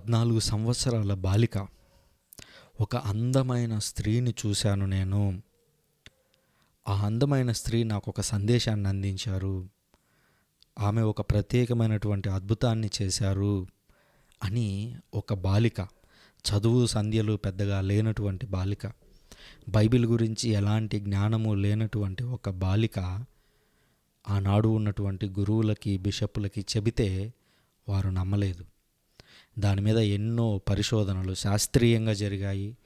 పద్నాలుగు సంవత్సరాల బాలిక. ఒక అందమైన స్త్రీని చూశాను నేను. ఆ అందమైన స్త్రీ నాకు ఒక సందేశాన్ని అందించారు. ఆమె ఒక ప్రత్యేకమైనటువంటి అద్భుతాన్ని చేశారు అని ఒక బాలిక చదువు సంధ్యలు పెద్దగా లేనటువంటి బాలిక బైబిల్ గురించి ఎలాంటి జ్ఞానము లేనటువంటి ఒక బాలిక ఆనాడు ఉన్నటువంటి గురువులకి బిషప్పులకి చెబితే వారు నమ్మలేదు. దాని మీద ఎన్నో పరిశోధనలు శాస్త్రీయంగా జరిగాయి.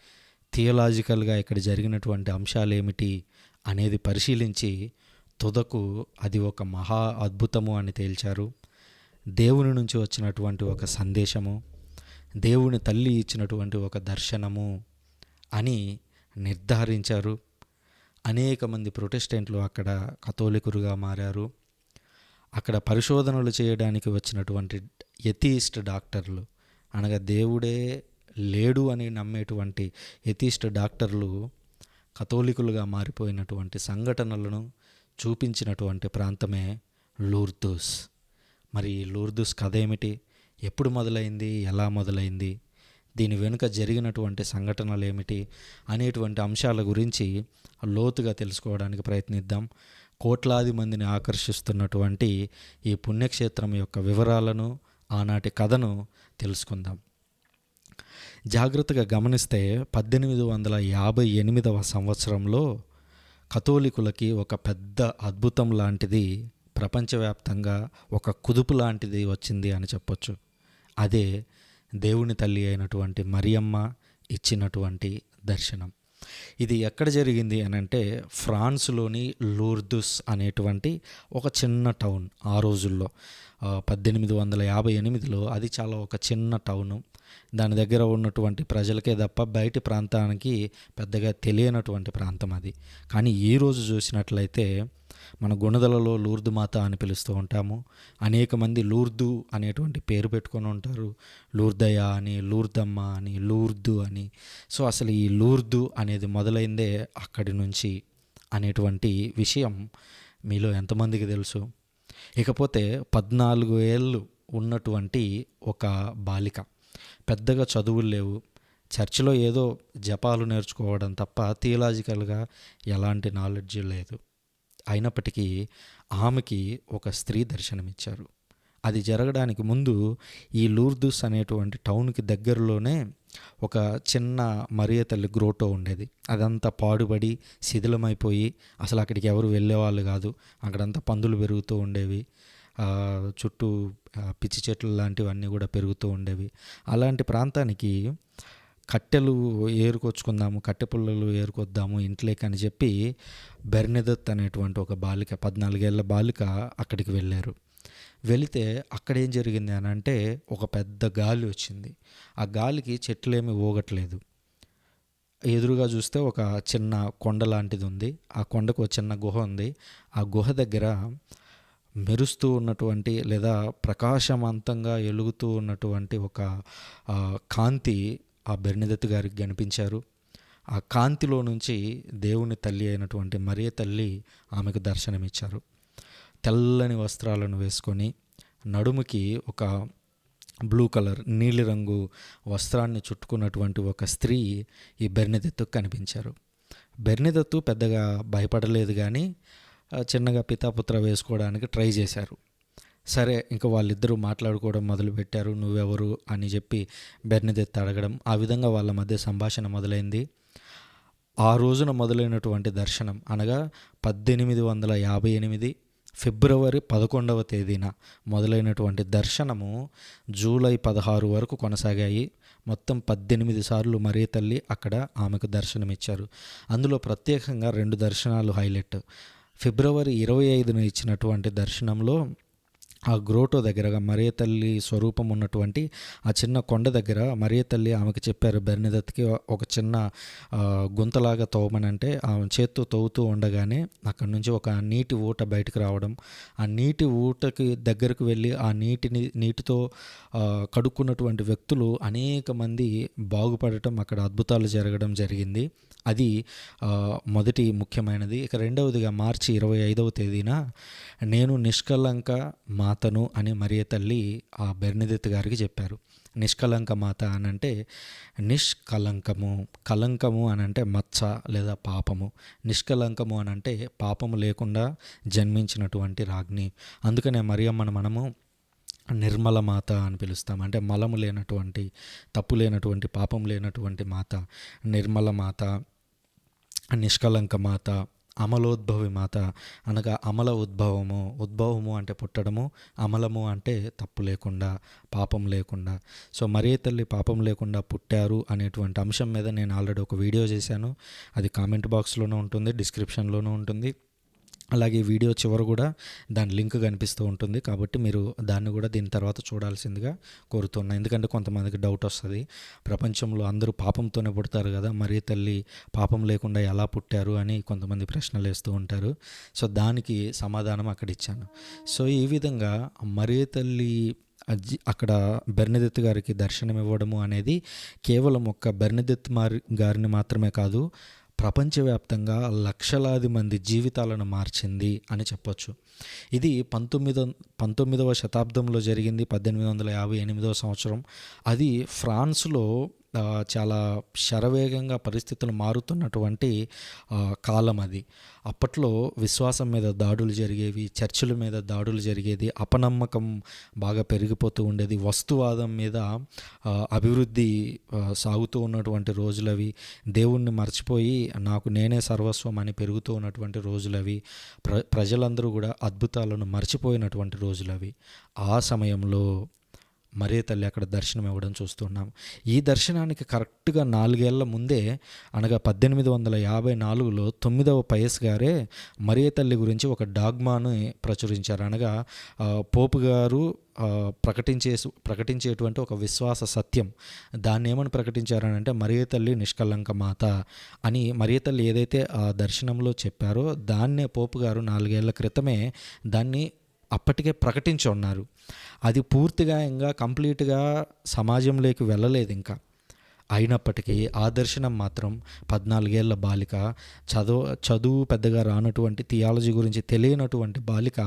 థియలాజికల్గా ఇక్కడ జరిగినటువంటి అంశాలు ఏమిటి అనేది పరిశీలించి తుదకు అది ఒక మహా అద్భుతము అని తేల్చారు. దేవుని నుంచి వచ్చినటువంటి ఒక సందేశము దేవుని తల్లి ఇచ్చినటువంటి ఒక దర్శనము అని నిర్ధారించారు. అనేక మంది ప్రొటెస్టెంట్లు అక్కడ కథోలికులుగా మారారు. అక్కడ పరిశోధనలు చేయడానికి వచ్చినటువంటి ఎథీస్ట్ డాక్టర్లు అనగా దేవుడే లేడు అని నమ్మేటువంటి ఎథీస్ట్ డాక్టర్లు కథోలికులుగా మారిపోయినటువంటి సంఘటనలను చూపించినటువంటి ప్రాంతమే లూర్దూస్. మరి ఈ లూర్దూస్ కథ ఏమిటి? ఎప్పుడు మొదలైంది? ఎలా మొదలైంది? దీని వెనుక జరిగినటువంటి సంఘటనలు ఏమిటి? అనేటువంటి అంశాల గురించి లోతుగా తెలుసుకోవడానికి ప్రయత్నిద్దాం. కోట్లాది మందిని ఆకర్షిస్తున్నటువంటి ఈ పుణ్యక్షేత్రం యొక్క వివరాలను ఆనాటి కథను తెలుసుకుందాం. జాగ్రత్తగా గమనిస్తే పద్దెనిమిది వందల యాభై ఎనిమిదవ సంవత్సరంలో కథోలికులకి ఒక పెద్ద అద్భుతం లాంటిది ప్రపంచవ్యాప్తంగా ఒక కుదుపు లాంటిది వచ్చింది అని చెప్పొచ్చు. అదే దేవుని తల్లి అయినటువంటి మరియమ్మ ఇచ్చినటువంటి దర్శనం. ఇది ఎక్కడ జరిగింది అని అంటే ఫ్రాన్స్లోని లూర్దుస్ అనేటువంటి ఒక చిన్న టౌన్ ఆ రోజుల్లో. పద్దెనిమిది వందల యాభై ఎనిమిదిలో అది చాలా ఒక చిన్న టౌను దాని దగ్గర ఉన్నటువంటి ప్రజలకే తప్ప బయటి ప్రాంతానికి పెద్దగా తెలియనటువంటి ప్రాంతం అది. కానీ ఈ రోజు చూసినట్లయితే మన గుణదలలో లూర్దు మాత అని పిలుస్తూ ఉంటాము. అనేక మంది లూర్దు అనేటువంటి పేరు పెట్టుకొని ఉంటారు. లూర్దయ్య అని లూర్దమ్మ అని లూర్దు అని. సో అసలు ఈ లూర్దు అనేది మొదలైందే అక్కడి నుంచి అనేటువంటి విషయం మీలో ఎంతమందికి తెలుసు? ఇకపోతే పద్నాలుగు ఏళ్ళు ఉన్నటువంటి ఒక బాలిక. పెద్దగా చదువులు లేవు. చర్చిలో ఏదో జపాలు నేర్చుకోవడం తప్ప థియలాజికల్గా ఎలాంటి నాలెడ్జ్ లేదు. అయినప్పటికీ ఆమెకి ఒక స్త్రీ దర్శనమిచ్చారు. అది జరగడానికి ముందు ఈ లూర్దుస్ అనేటువంటి టౌన్కి దగ్గరలోనే ఒక చిన్న మరియ తల్లి గ్రోటో ఉండేది. అదంతా పాడుబడి శిథిలమైపోయి అసలు అక్కడికి ఎవరు వెళ్ళేవాళ్ళు కాదు. అక్కడంతా పందులు పెరుగుతూ ఉండేవి. చుట్టూ పిచ్చి చెట్లు లాంటివన్నీ కూడా పెరుగుతూ ఉండేవి. అలాంటి ప్రాంతానికి కట్టెలు ఏరుకొచ్చుకుందాము కట్టె పుల్లలు ఏరుకొద్దాము ఇంట్లోకి అని చెప్పి బెర్నిదత్ అనేటువంటి ఒక బాలిక పద్నాలుగేళ్ళ బాలిక అక్కడికి వెళ్ళారు. వెళితే అక్కడ ఏం జరిగింది అని అంటే ఒక పెద్ద గాలి వచ్చింది. ఆ గాలికి చెట్లేమి ఊగట్లేదు. ఎదురుగా చూస్తే ఒక చిన్న కొండ లాంటిది ఉంది. ఆ కొండకు ఒక చిన్న గుహ ఉంది. ఆ గుహ దగ్గర మెరుస్తూ ఉన్నటువంటి లేదా ప్రకాశవంతంగా ఎలుగుతూ ఉన్నటువంటి ఒక కాంతి ఆ బెర్నిదత్ గారికి కనిపించారు. ఆ కాంతిలో నుంచి దేవుని తల్లి అయినటువంటి మరియ తల్లి ఆమెకు దర్శనమిచ్చారు. తెల్లని వస్త్రాలను వేసుకొని నడుముకి ఒక బ్లూ కలర్ నీలిరంగు వస్త్రాన్ని చుట్టుకున్నటువంటి ఒక స్త్రీ ఈ బెర్నిదత్తుకు కనిపించారు. బెర్నిదత్తు పెద్దగా భయపడలేదు కానీ చిన్నగా పితాపుత్ర వేసుకోవడానికి ట్రై చేశారు. సరే ఇంకా వాళ్ళిద్దరూ మాట్లాడుకోవడం మొదలుపెట్టారు. నువ్వెవరు అని చెప్పి బెర్నిదెత్తు అడగడం ఆ విధంగా వాళ్ళ మధ్య సంభాషణ మొదలైంది. ఆ రోజున మొదలైనటువంటి దర్శనం అనగా పద్దెనిమిది వందల యాభై ఎనిమిది ఫిబ్రవరి పదకొండవ తేదీన మొదలైనటువంటి దర్శనము జూలై పదహారు వరకు కొనసాగాయి. మొత్తం పద్దెనిమిది సార్లు మరీ తల్లి అక్కడ ఆమెకు దర్శనమిచ్చారు. అందులో ప్రత్యేకంగా రెండు దర్శనాలు హైలైట్. ఫిబ్రవరి ఇరవై ఐదున ఇచ్చినటువంటి దర్శనంలో ఆ గ్రోటో దగ్గరగా మరియ తల్లి స్వరూపం ఉన్నటువంటి ఆ చిన్న కొండ దగ్గర మరియ తల్లి ఆమెకు చెప్పారు బెర్నిదత్కి ఒక చిన్న గుంతలాగా తవ్వమనంటే ఆమె చేత్తో తవ్వుతూ ఉండగానే అక్కడి నుంచి ఒక నీటి ఊట బయటకు రావడం. ఆ నీటి ఊటకి దగ్గరకు వెళ్ళి ఆ నీటిని నీటితో కడుక్కున్నటువంటి వ్యక్తులు అనేక మంది బాగుపడటం అక్కడ అద్భుతాలు జరగడం జరిగింది. అది మొదటి ముఖ్యమైనది. ఇక రెండవదిగా మార్చి ఇరవై ఐదవ తేదీన నేను నిష్కలంక మా మాతను అని మరియ తల్లి ఆ బెర్నిదిత్ గారికి చెప్పారు. నిష్కలంక మాత అని అంటే నిష్కలంకము కలంకము అని అంటే మచ్చ లేదా పాపము. నిష్కలంకము అని అంటే పాపము లేకుండా జన్మించినటువంటి రాజ్ఞి. అందుకనే మరియమ్మను మనము నిర్మల మాత అని పిలుస్తాం. అంటే మలము లేనటువంటి తప్పు లేనటువంటి పాపం లేనటువంటి మాత. నిర్మల మాత నిష్కలంక మాత అమలోద్భవి మాత. అనగా అమల ఉద్భవము. ఉద్భవము అంటే పుట్టడము. అమలము అంటే తప్పు లేకుండా పాపం లేకుండా. సో మరే తల్లి పాపం లేకుండా పుట్టారు అనేటువంటి అంశం మీద నేను ఆల్రెడీ ఒక వీడియో చేశాను. అది కామెంట్ బాక్స్లోనూ ఉంటుంది డిస్క్రిప్షన్లోనూ ఉంటుంది. అలాగే వీడియో చివర కూడా దాని లింక్ కనిపిస్తూ ఉంటుంది. కాబట్టి మీరు దాన్ని కూడా దీని తర్వాత చూడాల్సిందిగా కోరుతున్నా. ఎందుకంటే కొంతమందికి డౌట్ వస్తుంది. ప్రపంచంలో అందరూ పాపంతోనే పుడతారు కదా. మరీ తల్లి పాపం లేకుండా ఎలా పుట్టారు అని కొంతమంది ప్రశ్నలు వేస్తూ ఉంటారు. సో దానికి సమాధానం అక్కడ ఇచ్చాను. సో ఈ విధంగా మరీ తల్లి అక్కడ బెర్నదెత్ గారికి దర్శనం ఇవ్వడము అనేది కేవలం ఒక్క బెర్నదెత్ మారి గారిని మాత్రమే కాదు ప్రపంచవ్యాప్తంగా లక్షలాది మంది జీవితాలను మార్చింది అని చెప్పొచ్చు. ఇది పంతొమ్మిది పంతొమ్మిదవ శతాబ్దంలో జరిగింది పద్దెనిమిది వందల యాభై ఎనిమిదవ సంవత్సరం. అది ఫ్రాన్స్లో చాలా శరవేగంగా పరిస్థితులు మారుతున్నటువంటి కాలం అది. అప్పట్లో విశ్వాసం మీద దాడులు జరిగేవి చర్చిల మీద దాడులు జరిగేది అపనమ్మకం బాగా పెరిగిపోతూ ఉండేది వస్తువాదం మీద అభివృద్ధి సాగుతూ ఉన్నటువంటి రోజులవి. దేవుణ్ణి మర్చిపోయి నాకు నేనే సర్వస్వం అని పెరుగుతూ ఉన్నటువంటి రోజులవి. ప్ర ప్రజలందరూ కూడా అద్భుతాలను మర్చిపోయినటువంటి రోజులు అవి ఆ సమయంలో మరే తల్లి అక్కడ దర్శనం ఇవ్వడం చూస్తున్నాం. ఈ దర్శనానికి కరెక్ట్గా నాలుగేళ్ళ ముందే అనగా పద్దెనిమిది వందల యాభై నాలుగులో తొమ్మిదవ పయస్ గారే మరే తల్లి గురించి ఒక డాగ్మాను ప్రచురించారు. అనగా పోపు గారు ప్రకటించే ప్రకటించేటువంటి ఒక విశ్వాస సత్యం. దాన్ని ఏమని ప్రకటించారనంటే మరియ తల్లి నిష్కలంక మాత అని మరియ తల్లి ఏదైతే ఆ దర్శనంలో చెప్పారో దాన్నే పోపు గారు నాలుగేళ్ళ క్రితమే దాన్ని అప్పటికే ప్రకటించి ఉన్నారు అది పూర్తిగా ఇంకా కంప్లీట్గా సమాజంలోకి వెళ్ళలేదు ఇంకా. అయినప్పటికీ ఆ దర్శనం మాత్రం పద్నాలుగేళ్ళ బాలిక చదువు చదువు పెద్దగా రానటువంటి థియాలజీ గురించి తెలియనటువంటి బాలిక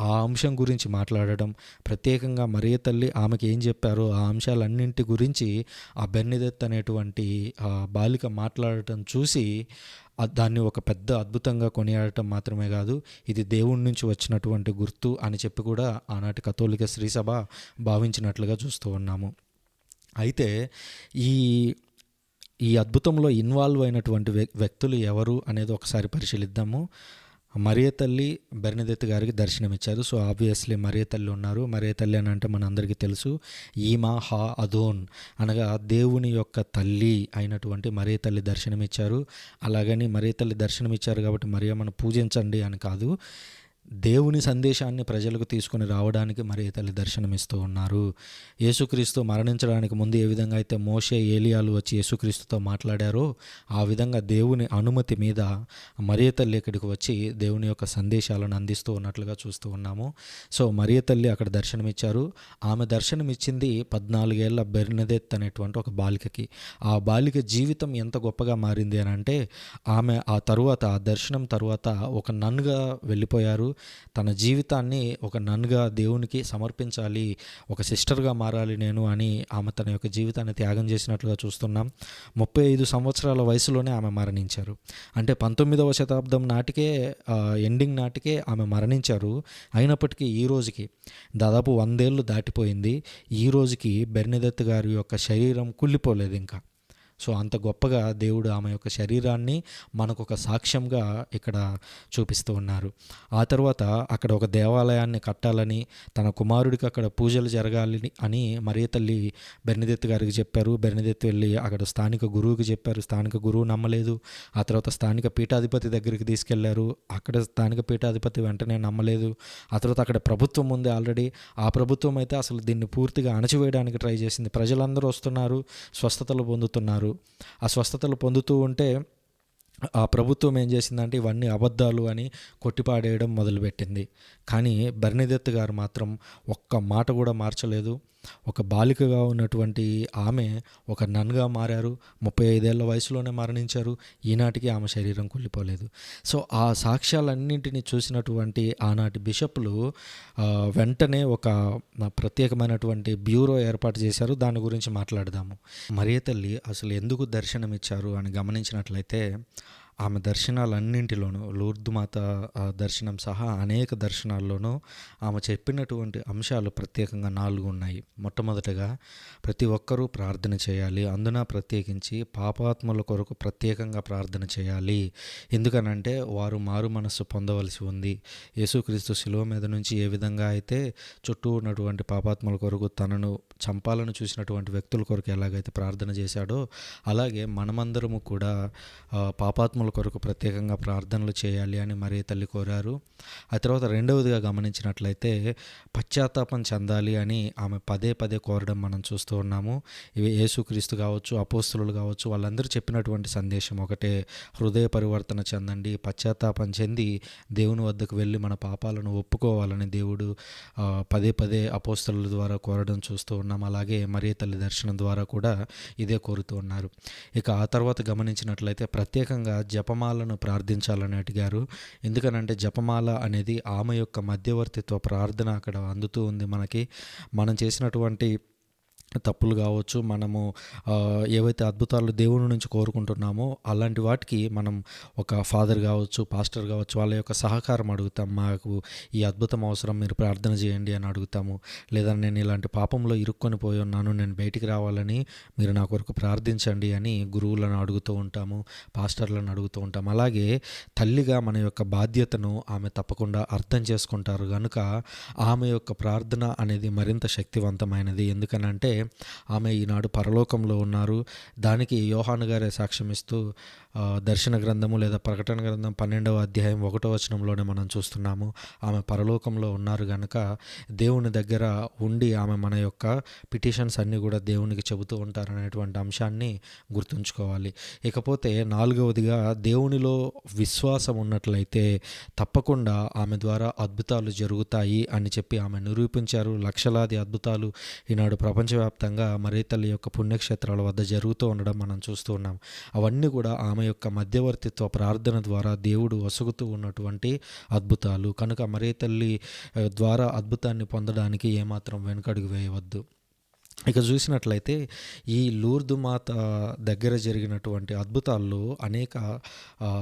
ఆ అంశం గురించి మాట్లాడడం ప్రత్యేకంగా మరియ తల్లి ఆమెకి ఏం చెప్పారో ఆ అంశాలన్నింటి గురించి ఆ బెన్నిదెత్ అనేటువంటి ఆ బాలిక మాట్లాడటం చూసి దాన్ని ఒక పెద్ద అద్భుతంగా కొనియాడటం మాత్రమే కాదు ఇది దేవుడి నుంచి వచ్చినటువంటి గుర్తు అని చెప్పి కూడా ఆనాటి కథోలిక శ్రీసభ భావించినట్లుగా చూస్తూ ఉన్నాము. అయితే ఈ ఈ అద్భుతంలో ఇన్వాల్వ్ అయినటువంటి వ్యక్- వ్యక్తులు ఎవరు అనేది ఒకసారి పరిశీలిద్దాము. మరియ తల్లి బెర్నదెత్ గారికి దర్శనమిచ్చారు. సో ఆబ్వియస్లీ మరియ తల్లి ఉన్నారు. మరియ తల్లి అని అంటే మనందరికీ తెలుసు. ఈమా హా అదోన్ అనగా దేవుని యొక్క తల్లి అయినటువంటి మరియ తల్లి దర్శనమిచ్చారు. అలాగని మరియ తల్లి దర్శనమిచ్చారు కాబట్టి మరియమ్మను పూజించండి అని కాదు. దేవుని సందేశాన్ని ప్రజలకు తీసుకొని రావడానికి మరి తల్లి దర్శనమిస్తూ ఉన్నారు. యేసుక్రీస్తు మరణించడానికి ముందు ఏ విధంగా అయితే మోషే ఏలియాలు వచ్చి యేసుక్రీస్తుతో మాట్లాడారో ఆ విధంగా దేవుని అనుమతి మీద మరియ తల్లి ఇక్కడికి వచ్చి దేవుని యొక్క సందేశాలను అందిస్తూ ఉన్నట్లుగా చూస్తూ ఉన్నాము. సో మరియ తల్లి అక్కడ దర్శనమిచ్చారు. ఆమె దర్శనమిచ్చింది పద్నాలుగేళ్ళ బెర్నదెత్ అనేటువంటి ఒక బాలికకి. ఆ బాలిక జీవితం ఎంత గొప్పగా మారింది అని అంటే ఆమె ఆ తరువాత ఆ దర్శనం తరువాత ఒక నన్నుగా వెళ్ళిపోయారు. తన జీవితాన్ని ఒక నన్నుగా దేవునికి సమర్పించాలి ఒక సిస్టర్గా మారాలి నేను అని ఆమె తన యొక్క జీవితాన్ని త్యాగం చేసినట్లుగా చూస్తున్నాం. ముప్పై ఐదు సంవత్సరాల వయసులోనే ఆమె మరణించారు. అంటే పంతొమ్మిదవ శతాబ్దం నాటికే ఎండింగ్ నాటికే ఆమె మరణించారు. అయినప్పటికీ ఈ రోజుకి దాదాపు వందేళ్ళు దాటిపోయింది. ఈ రోజుకి బెర్నిదత్ గారి యొక్క శరీరం కుళ్ళిపోలేదు ఇంకా. సో అంత గొప్పగా దేవుడు ఆమె యొక్క శరీరాన్ని మనకు ఒక సాక్ష్యంగా ఇక్కడ చూపిస్తూ ఉన్నారు. ఆ తర్వాత అక్కడ ఒక దేవాలయాన్ని కట్టాలని తన కుమారుడికి అక్కడ పూజలు జరగాలి అని మరియ తల్లి బెర్నిదెత్ గారికి చెప్పారు. బెర్నిదెత్ వెళ్ళి అక్కడ స్థానిక గురువుకి చెప్పారు. స్థానిక గురువు నమ్మలేదు. ఆ తర్వాత స్థానిక పీఠాధిపతి దగ్గరికి తీసుకెళ్ళారు. అక్కడ స్థానిక పీఠాధిపతి వెంటనే నమ్మలేదు. ఆ తర్వాత అక్కడ ప్రభుత్వం ఉంది ఆల్రెడీ. ఆ ప్రభుత్వం అయితే అసలు దీన్ని పూర్తిగా అణచివేయడానికి ట్రై చేసింది. ప్రజలందరూ వస్తున్నారు. స్వస్థతలు పొందుతున్నారు. ఆ స్వస్థతలు పొందుతూ ఉంటే ఆ ప్రభుత్వం ఏం చేసిందంటే ఇవన్నీ అబద్ధాలు అని కొట్టిపాడేయడం మొదలుపెట్టింది. కానీ బర్నిదత్ గారు మాత్రం ఒక్క మాట కూడా మార్చలేదు. ఒక బాలికగా ఉన్నటువంటి ఆమె ఒక నన్గా మారారు. ముప్పై ఐదేళ్ళ వయసులోనే మరణించారు. ఈనాటికి ఆమె శరీరం కుళ్ళిపోలేదు. సో ఆ సాక్ష్యాలన్నింటినీ చూసినటువంటి ఆనాటి బిషప్లు వెంటనే ఒక ప్రత్యేకమైనటువంటి బ్యూరో ఏర్పాటు చేశారు. దాని గురించి మాట్లాడదాము. మరియ తల్లి అసలు ఎందుకు దర్శనమిచ్చారు అని గమనించినట్లయితే ఆమె దర్శనాలన్నింటిలోనూ లూర్దుమాత దర్శనం సహా అనేక దర్శనాల్లోనూ ఆమె చెప్పినటువంటి అంశాలు ప్రత్యేకంగా నాలుగు ఉన్నాయి. మొట్టమొదటగా ప్రతి ఒక్కరూ ప్రార్థన చేయాలి. అందున ప్రత్యేకించి పాపాత్మల కొరకు ప్రత్యేకంగా ప్రార్థన చేయాలి. ఎందుకనంటే వారు మారు మనస్సు పొందవలసి ఉంది. యేసుక్రీస్తు శిలువ మీద నుంచి ఏ విధంగా అయితే చుట్టూ ఉన్నటువంటి పాపాత్మల కొరకు తనను చంపాలని చూసినటువంటి వ్యక్తుల కొరకు ఎలాగైతే ప్రార్థన చేశాడో అలాగే మనమందరము కూడా ఆ, పాపాత్ముల కొరకు ప్రత్యేకంగా ప్రార్థనలు చేయాలి అని మరీ తల్లి కోరారు. ఆ తర్వాత రెండవదిగా గమనించినట్లయితే పశ్చాత్తాపం చెందాలి అని ఆమె పదే పదే కోరడం మనం చూస్తూ ఉన్నాము. ఇవి యేసుక్రీస్తు కావచ్చు అపోస్తులు కావచ్చు వాళ్ళందరూ చెప్పినటువంటి సందేశం ఒకటే. హృదయ పరివర్తన చెందండి. పశ్చాత్తాపం చెంది దేవుని వద్దకు వెళ్ళి మన పాపాలను ఒప్పుకోవాలని దేవుడు పదే పదే అపోస్తుల ద్వారా కోరడం చూస్తూ ఉన్నాం. అలాగే మరీ తల్లి దర్శనం ద్వారా కూడా ఇదే కోరుతూ ఉన్నారు. ఇక ఆ తర్వాత గమనించినట్లయితే ప్రత్యేకంగా జపమాలను ప్రార్థించాలని అడిగారు ఎందుకనంటే జపమాల అనేది ఆమె యొక్క మధ్యవర్తిత్వ ప్రార్థన అక్కడ అందుతూ ఉంది మనకి. మనం చేసినటువంటి తప్పులు కావచ్చు మనము ఏవైతే అద్భుతాలు దేవుని నుంచి కోరుకుంటున్నామో అలాంటి వాటికి మనం ఒక ఫాదర్ కావచ్చు పాస్టర్ కావచ్చు వాళ్ళ యొక్క సహకారం అడుగుతాం. మాకు ఈ అద్భుతం అవసరం మీరు ప్రార్థన చేయండి అని అడుగుతాము. లేదా నేను ఇలాంటి పాపంలో ఇరుక్కొని పోయి ఉన్నాను నేను బయటికి రావాలని మీరు నా కొరకు ప్రార్థించండి అని గురువులను అడుగుతూ ఉంటాము పాస్టర్లను అడుగుతూ ఉంటాం అలాగే తల్లిగా మన యొక్క బాధ్యతను ఆమె తప్పకుండా అర్థం చేసుకుంటారు. కనుక ఆమె యొక్క ప్రార్థన అనేది మరింత శక్తివంతమైనది. ఎందుకనంటే ఆమె ఈనాడు పరలోకంలో ఉన్నారు. దానికి యోహాను గారే సాక్ష్యం ఇస్తూ దర్శన గ్రంథము లేదా ప్రకటన గ్రంథం పన్నెండవ అధ్యాయం ఒకటో వచనంలోనే మనం చూస్తున్నాము. ఆమె పరలోకంలో ఉన్నారు కనుక దేవుని దగ్గర ఉండి ఆమె మన యొక్క పిటిషన్స్ అన్నీ కూడా దేవునికి చెబుతూ ఉంటారు అనేటువంటి అంశాన్ని గుర్తుంచుకోవాలి. ఇకపోతే నాలుగవదిగా దేవునిలో విశ్వాసం ఉన్నట్లయితే తప్పకుండా ఆమె ద్వారా అద్భుతాలు జరుగుతాయి అని చెప్పి ఆమె నిరూపించారు. లక్షలాది అద్భుతాలు ఈనాడు ప్రపంచవ్యాప్తంగా మరీ తల్లి యొక్క పుణ్యక్షేత్రాల వద్ద జరుగుతూ ఉండడం మనం చూస్తూ ఉన్నాం. అవన్నీ కూడా ఆమె యొక్క మధ్యవర్తిత్వ ప్రార్థన ద్వారా దేవుడు వసుగుతూ ఉన్నటువంటి అద్భుతాలు. కనుక మరీతల్లి ద్వారా అద్భుతాన్ని పొందడానికి ఏమాత్రం వెనుకడుగు వేయవద్దు. ఇక చూసినట్లయితే ఈ లూర్దు మాత దగ్గర జరిగినటువంటి అద్భుతాల్లో అనేక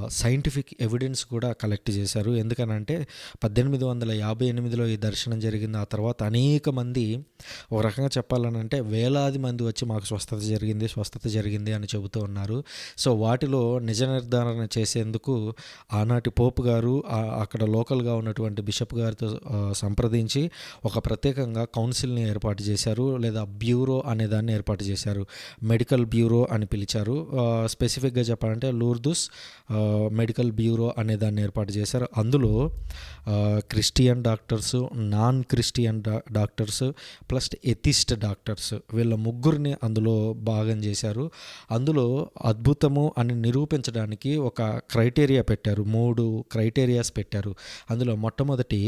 సైంటిఫిక్ ఎవిడెన్స్ కూడా కలెక్ట్ చేశారు. ఎందుకనంటే పద్దెనిమిది వందల యాభై ఎనిమిదిలో ఈ దర్శనం జరిగింది. ఆ తర్వాత అనేక మంది ఒక రకంగా చెప్పాలనంటే వేలాది మంది వచ్చి మాకు స్వస్థత జరిగింది స్వస్థత జరిగింది అని చెబుతూ ఉన్నారు. సో వాటిలో నిజ నిర్ధారణ చేసేందుకు ఆనాటి పోపు గారు అక్కడ లోకల్గా ఉన్నటువంటి బిషప్ గారితో సంప్రదించి ఒక ప్రత్యేకంగా కౌన్సిల్ని ఏర్పాటు చేశారు. లేదా బ్యూరో అనే దాన్ని ఏర్పాటు చేశారు. మెడికల్ బ్యూరో అని పిలిచారు. స్పెసిఫిక్గా చెప్పాలంటే లూర్దుస్ మెడికల్ బ్యూరో అనే దాన్ని ఏర్పాటు చేశారు. అందులో క్రిస్టియన్ డాక్టర్స్ నాన్ క్రిస్టియన్ డా డాక్టర్స్ ప్లస్ ఎథిస్ట్ డాక్టర్స్ వీళ్ళ ముగ్గురిని అందులో భాగం చేశారు. అందులో అద్భుతము అని నిరూపించడానికి ఒక క్రైటీరియా పెట్టారు. మూడు క్రైటీరియాస్ పెట్టారు. అందులో మొట్టమొదటి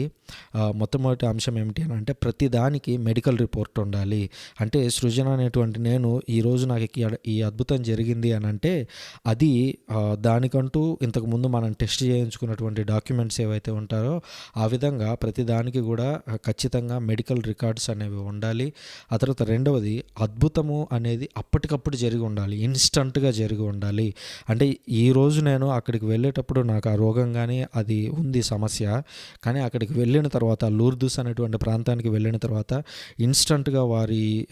మొట్టమొదటి అంశం ఏమిటి అని అంటే ప్రతి దానికి మెడికల్ రిపోర్ట్ ఉండాలి. అంటే అంటే సృజన అనేటువంటి నేను ఈరోజు నాకు ఈ- అద్భుతం జరిగింది అని అంటే అది దానికంటూ ఇంతకుముందు మనం టెస్ట్ చేయించుకున్నటువంటి డాక్యుమెంట్స్ ఏవైతే ఉంటారో ఆ విధంగా ప్రతి దానికి కూడా ఖచ్చితంగా మెడికల్ రికార్డ్స్ అనేవి ఉండాలి. ఆ తర్వాత రెండవది అద్భుతము అనేది అప్పటికప్పుడు జరిగి ఉండాలి. ఇన్స్టంట్గా జరిగి ఉండాలి. అంటే ఈరోజు నేను అక్కడికి వెళ్ళేటప్పుడు నాకు ఆ రోగం కానీ అది ఉంది సమస్య. కానీ అక్కడికి వెళ్ళిన తర్వాత లూర్దుస్ అనేటువంటి ప్రాంతానికి వెళ్ళిన తర్వాత ఇన్స్టంట్గా వారి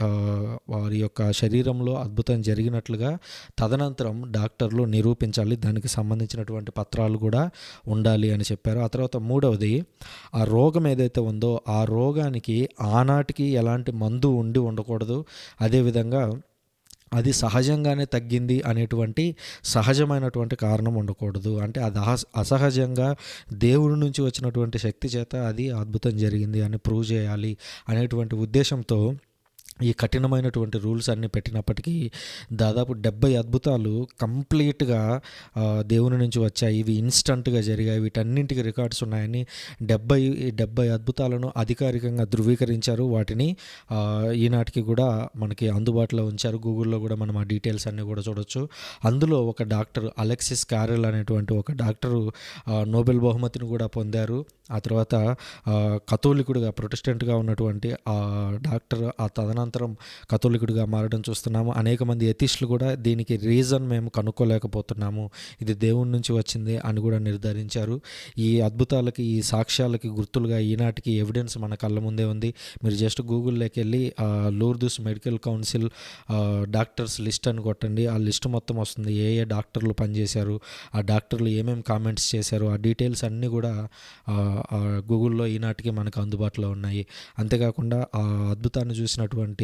వారి యొక్క శరీరంలో అద్భుతం జరిగినట్లుగా తదనంతరం డాక్టర్లు నిరూపించాలి దానికి సంబంధించినటువంటి పత్రాలు కూడా ఉండాలి అని చెప్పారు. ఆ తర్వాత మూడవది ఆ రోగం ఏదైతే ఉందో ఆ రోగానికి ఆనాటికి ఎలాంటి మందు ఉండి ఉండకూడదు. అదేవిధంగా అది సహజంగానే తగ్గింది అనేటువంటి సహజమైనటువంటి కారణం ఉండకూడదు. అంటే అది అసహజంగా దేవుడి నుంచి వచ్చినటువంటి శక్తి చేత అది అద్భుతం జరిగింది అని ప్రూవ్ చేయాలి అనేటువంటి ఉద్దేశంతో ఈ కఠినమైనటువంటి రూల్స్ అన్నీ పెట్టినప్పటికీ దాదాపు డెబ్బై అద్భుతాలు కంప్లీట్గా దేవుని నుంచి వచ్చాయి. ఇవి ఇన్స్టంట్గా జరిగాయి. వీటన్నింటికి రికార్డ్స్ ఉన్నాయని డెబ్బై డెబ్బై అద్భుతాలను అధికారికంగా ధృవీకరించారు. వాటిని ఈనాటికి కూడా మనకి అందుబాటులో ఉంచారు. గూగుల్లో కూడా మనం ఆ డీటెయిల్స్ అన్నీ కూడా చూడొచ్చు. అందులో ఒక డాక్టర్ అలెక్సిస్ క్యారెల్ అనేటువంటి ఒక డాక్టరు నోబెల్ బహుమతిని కూడా పొందారు. ఆ తర్వాత కథోలికుడుగా కథోలికుడిగా ప్రొటెస్టెంట్గా ఉన్నటువంటి ఆ డాక్టర్ ఆ తదనంతరం కథోలికుడిగా మారడం చూస్తున్నాము. అనేక మంది ఎథిస్టులు కూడా దీనికి రీజన్ మేము కనుక్కోలేకపోతున్నాము. ఇది దేవుడి నుంచి వచ్చింది అని కూడా నిర్ధారించారు. ఈ అద్భుతాలకి ఈ సాక్ష్యాలకి గుర్తులుగా ఈనాటికి ఎవిడెన్స్ మన కళ్ళ ముందే ఉంది. మీరు జస్ట్ గూగుల్లోకి వెళ్ళి ఆ, Lourdes medical council doctors list అని కొట్టండి. ఆ లిస్ట్ మొత్తం వస్తుంది. ఏ ఏ డాక్టర్లు పనిచేశారు ఆ డాక్టర్లు ఏమేమి కామెంట్స్ చేశారు ఆ డీటెయిల్స్ అన్నీ కూడా గూగుల్లో ఈనాటికి మనకు అందుబాటులో ఉన్నాయి. అంతేకాకుండా ఆ అద్భుతాన్ని చూసినటువంటి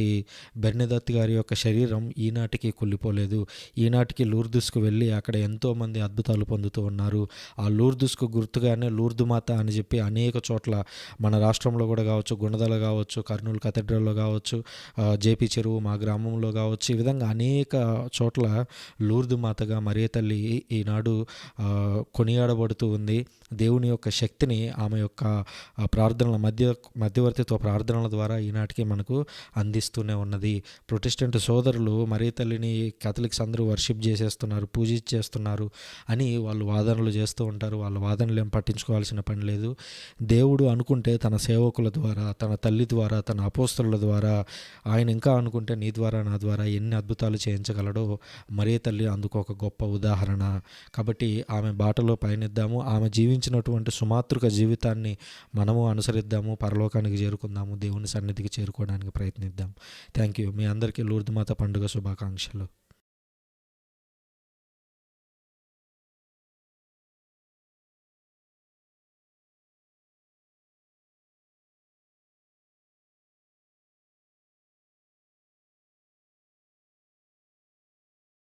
బెర్నిదత్ గారి యొక్క శరీరం ఈనాటికి కుళ్ళిపోలేదు. ఈనాటికి లూర్దుస్కు వెళ్ళి అక్కడ ఎంతోమంది అద్భుతాలు పొందుతూ ఉన్నారు. ఆ లూర్దుస్కు గుర్తుగానే లూర్దు మాత అని చెప్పి అనేక చోట్ల మన రాష్ట్రంలో కూడా కావచ్చు గుణదల కావచ్చు కర్నూలు కథెడ్రల్లో కావచ్చు జేపీ చెరువు మా గ్రామంలో కావచ్చు ఈ విధంగా అనేక చోట్ల లూర్దు మాతగా మరే తల్లి ఈనాడు కొనియాడబడుతూ ఉంది. దేవుని యొక్క శక్తిని ఆమె యొక్క ప్రార్థనల మధ్య మధ్యవర్తిత్వ ప్రార్థనల ద్వారా ఈనాటికి మనకు ప్రవహిస్తూనే ఉన్నది. ప్రొటెస్టెంట్ సోదరులు మరీ తల్లిని కేథలిక్స్ అందరూ వర్షిప్ చేసేస్తున్నారు పూజించేస్తున్నారు అని వాళ్ళు వాదనలు చేస్తూ ఉంటారు. వాళ్ళ వాదనలు ఏం పట్టించుకోవాల్సిన పని లేదు. దేవుడు అనుకుంటే తన సేవకుల ద్వారా తన తల్లి ద్వారా తన అపోస్తుల ద్వారా ఆయన ఇంకా అనుకుంటే నీ ద్వారా నా ద్వారా ఎన్ని అద్భుతాలు చేయించగలడో మరే తల్లి అందుకు ఒక గొప్ప ఉదాహరణ. కాబట్టి ఆమె బాటలో పయనిద్దాము. ఆమె జీవించినటువంటి సుమాతృక జీవితాన్ని మనము అనుసరిద్దాము. పరలోకానికి చేరుకుందాము. దేవుని సన్నిధికి చేరుకోవడానికి ప్రయత్నిద్దాం థ్యాంక్ యూ మీ అందరికీ లూర్దిమాత పండుగ శుభాకాంక్షలు.